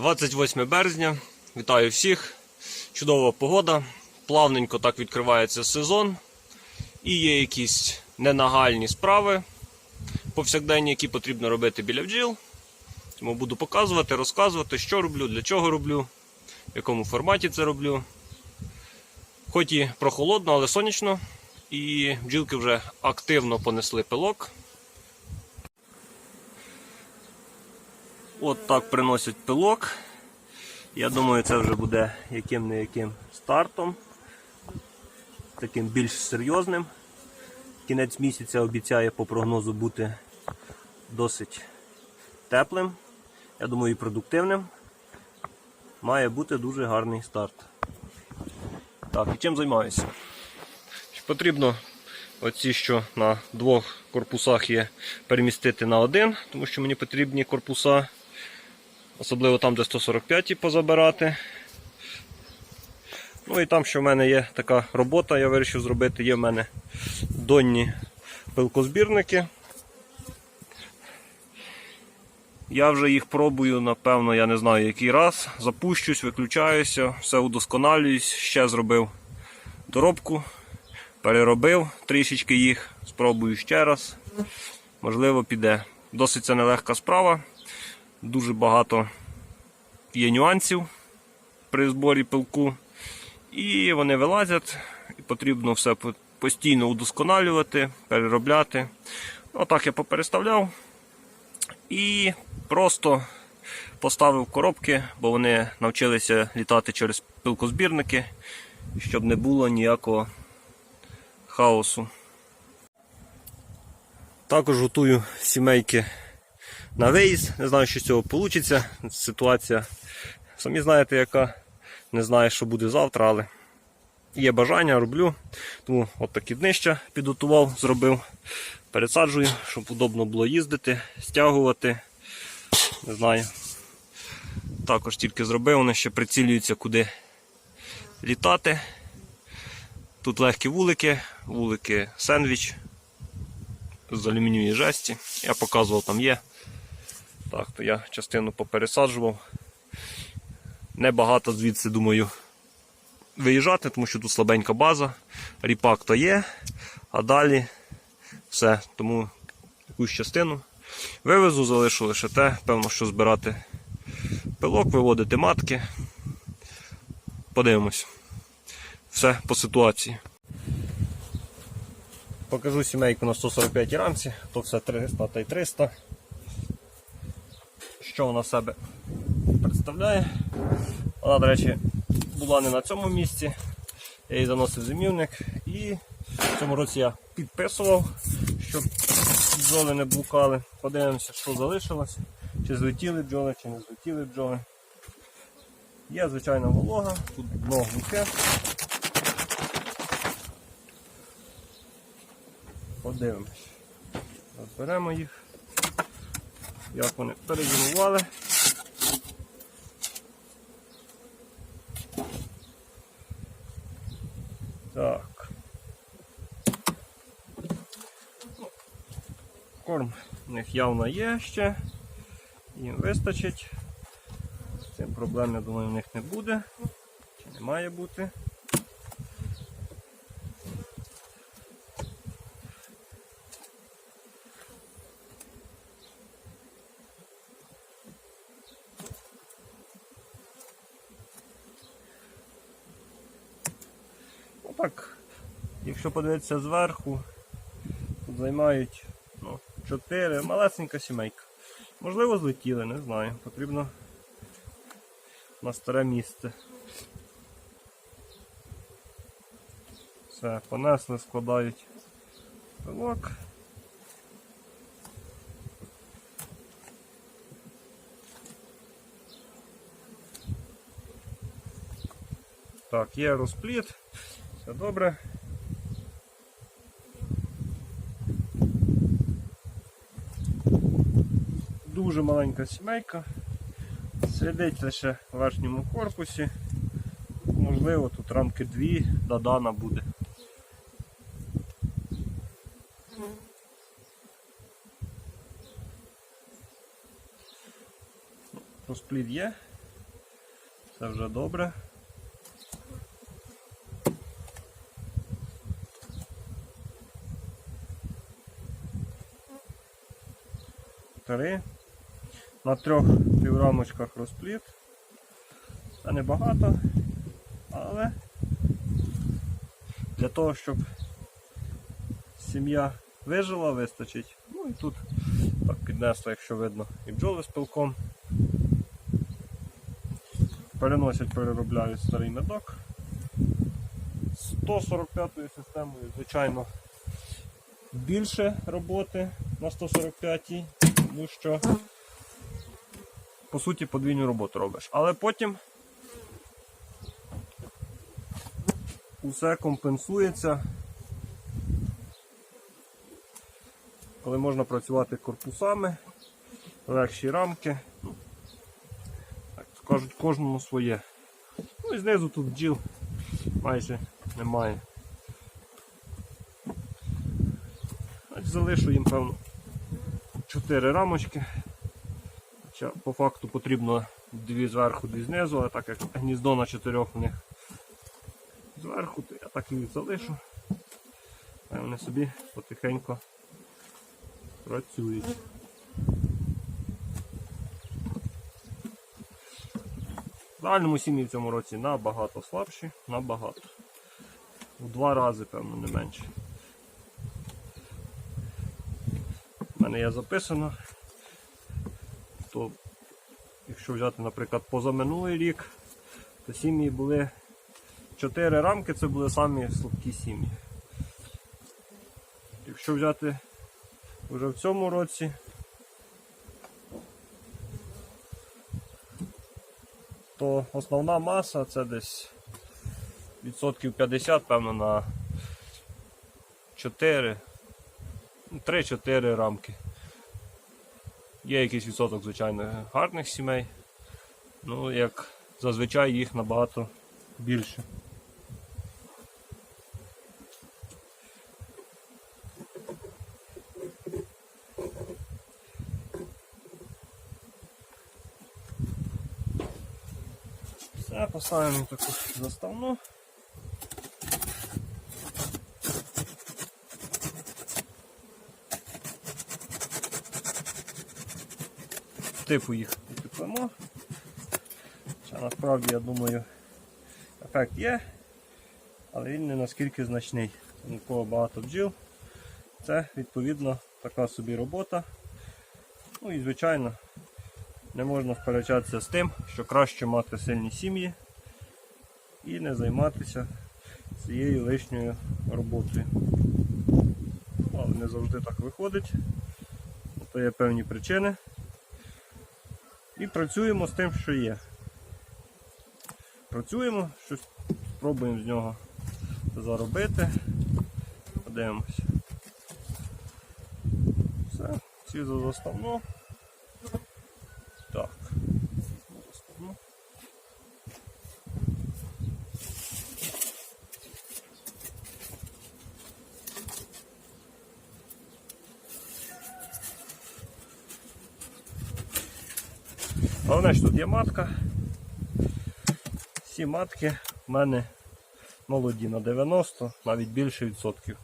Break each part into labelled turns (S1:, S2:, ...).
S1: 28 березня. Вітаю всіх. Чудова погода. Плавненько так відкривається сезон. І є якісь ненагальні справи повсякденні, які потрібно робити біля бджіл. Тому буду показувати, розказувати, що роблю, для чого роблю, в якому форматі це роблю. Хоч і прохолодно, але сонячно. І бджілки вже активно понесли пилок. От так приносять пилок. Я думаю, це вже буде яким не яким стартом. Таким більш серйозним. Кінець місяця обіцяє по прогнозу бути досить теплим. Я думаю, і продуктивним. Має бути дуже гарний старт. Так, і чим займаюся? Потрібно оці, що на двох корпусах є, перемістити на один, тому що мені потрібні корпуса, особливо там, де 145 позабирати. Ну і там, що в мене є така робота, я вирішив зробити, є в мене донні пилкозбірники. Я вже їх пробую, напевно, я не знаю який раз. Запущусь, виключаюся, все удосконалююсь, ще зробив доробку, переробив трішечки їх, спробую ще раз. Можливо, піде. Досить це нелегка справа. Дуже багато є нюансів при зборі пилку. І вони вилазять, і потрібно все постійно удосконалювати, переробляти. Отак я попереставляв. І просто поставив коробки, бо вони навчилися літати через пилкозбірники, щоб не було ніякого хаосу. Також готую сімейки на виїзд. Не знаю, що з цього вийде. Ситуація, самі знаєте, яка. Не знаю, що буде завтра, але є бажання, роблю. Тому от такі днища підготував, зробив. Пересаджую, щоб удобно було їздити, стягувати. Не знаю. Також тільки зробив, вони ще прицілюються, куди літати. Тут легкі вулики, вулики сендвіч з алюмінієвої жесті. Я показував, там є. Так, то я частину попересаджував. Небагато звідси, думаю, виїжджати, тому що тут слабенька база. Ріпак то є, а далі все. Тому якусь частину вивезу, залишу лише те, певно, що збирати пилок, виводити матки. Подивимось. Все по ситуації. Покажу сімейку на 145 рамці, то все 300 та й 300. Що вона себе представляє? Вона, до речі, була не на цьому місці. Я її заносив зимівник і в цьому році я підписував, щоб бджоли не блукали. Подивимося, що залишилось. Чи злетіли бджоли, чи не злетіли бджоли. Є звичайна волога, тут дно глухе. Подивимось. Розберемо їх. Як вони перезимували. Так. Корм у них явно є ще. Їм вистачить. З цим проблем, я думаю, в них не буде. Чи не має бути. Ну так, якщо подивитися зверху, тут займають ну, 4, малесенька сімейка. Можливо, злетіли, не знаю. Потрібно на старе місце. Все, понесли, складають пилок. Так, є розпліт, все добре. Дуже маленька сімейка. Сидить лише в верхньому корпусі. Можливо, тут рамки дві, додана буде. Розплід є. Це вже добре. Три. На трьох піврамочках розпліт. Це небагато, але для того, щоб сім'я вижила, вистачить. Ну і тут так піднесло, якщо видно, і бджоли з пилком. Переносять, переробляють старий медок. 145 системою, звичайно, більше роботи на 145-й, тому що по суті подвійну роботу робиш. Але потім усе компенсується, коли можна працювати корпусами, легші рамки. Так кажуть, кожному своє. Ну і знизу тут бджіл майже немає. Залишу їм, певно, 4 рамочки. Хоча по факту потрібно дві зверху, дві знизу, але так як гніздо на чотирьох у них зверху, то я так їх залишу. А вони собі потихеньку працюють. В загальному сім'ї в цьому році набагато слабші, набагато. В два рази, певно, не менше. У мене є записано, якщо взяти, наприклад, позаминулий рік, то сім'ї були 4 рамки, це були самі слабкі сім'ї. Якщо взяти вже в цьому році, то основна маса це десь відсотків 50, певно, на 4, 3-4 рамки. Є якийсь відсоток, звичайно, гарних сімей. Ну, як зазвичай їх набагато більше. Все, поставимо таку заставну. Типу їх утеплимо. Хоча насправді, я думаю, ефект є, але він не наскільки значний. У кого багато бджіл. Це відповідно така собі робота. Ну і звичайно не можна сперечатися з тим, що краще мати сильні сім'ї і не займатися цією лишньою роботою. Але не завжди так виходить. То є певні причини. І працюємо з тим, що є. Працюємо, щось спробуємо з нього заробити. Подивимося. Все, ці за заставну. Так. Заставну. Головне, що тут є матка. Всі матки в мене молоді на 90, навіть більше відсотків.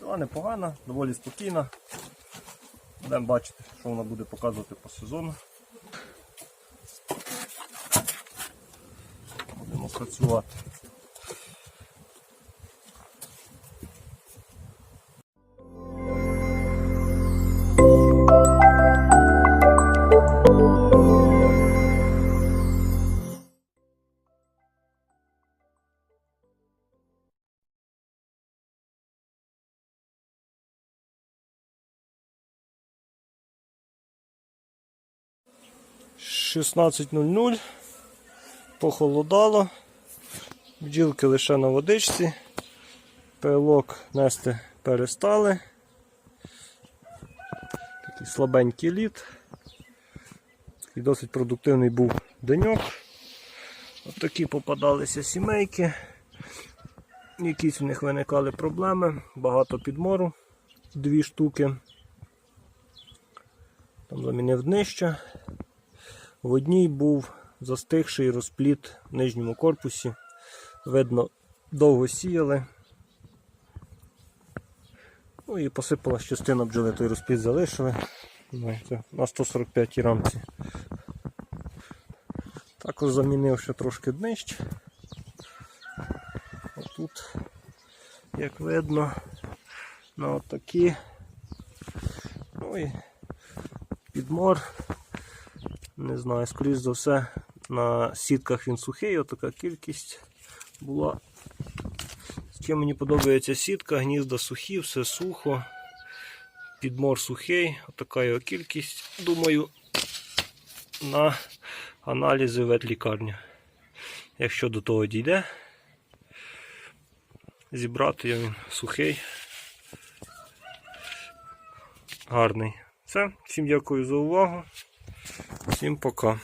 S1: Вона непогана, доволі спокійна. Будемо бачити, що вона буде показувати по сезону. Будемо працювати. Шістнадцять нуль нуль. Похолодало. Бджілки лише на водичці. Пилок нести перестали. Такий слабенький лід. Такий досить продуктивний був деньок. От такі попадалися сімейки. Якісь в них виникали проблеми, багато підмору, дві штуки. Там замінив днище. В одній був застигший розпліт в нижньому корпусі. Видно, довго сіяли. Ну і посипалась частина бджоли, той розпліт залишили. Знаєте, на 145 рамці. Також замінив ще трошки днищ. Отут, як видно, на отакі. Ну і підмор. Не знаю, скоріш за все, на сітках він сухий, отака кількість була. З чим мені подобається сітка, гнізда сухі, все сухо. Підмор сухий, отака його кількість. Думаю, на аналізи ветлікарня. Якщо до того дійде, зібрати його він сухий. Гарний. Все, всім дякую за увагу. Всім пока.